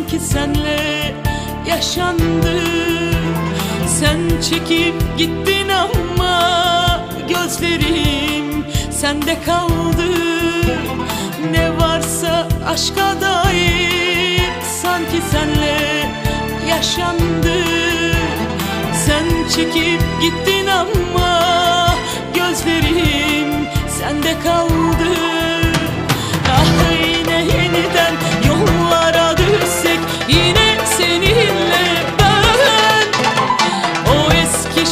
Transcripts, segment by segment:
sanki senle yaşandı. Sen çekip gittin ama gözlerim sende kaldı. Ne varsa aşka dair sanki senle yaşandı. Sen çekip gittin ama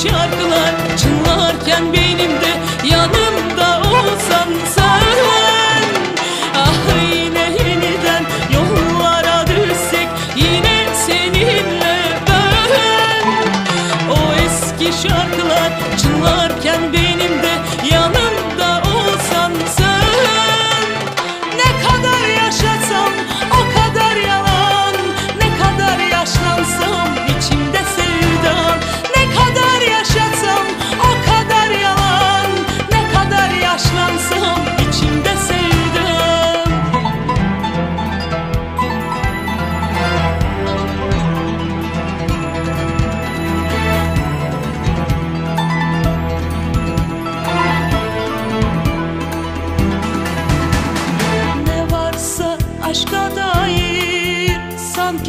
şarkılar çınlarken benim de yanımda olsan sen. Ah yine yeniden yollara düşsek Yine seninle ben. O eski şarkılar çınlarken benim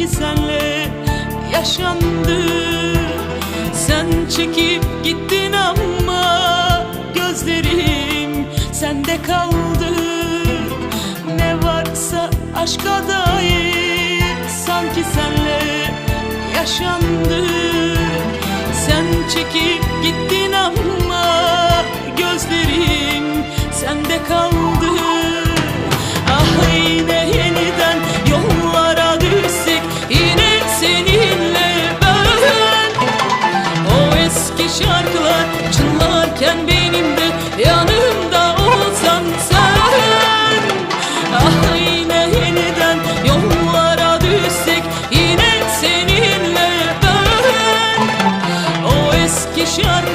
sanki senle yaşandı. Sen çekip gittin ama gözlerim sende kaldı. Ne varsa aşka dair sanki senle yaşandı. Sen çekip gittin ama gözlerim sende kaldı. Ah yine şarkılar çınlarken benim de yanımda olsan sen. Ah yine yeniden yollara düşsek yine seninle ben. O eski şarkı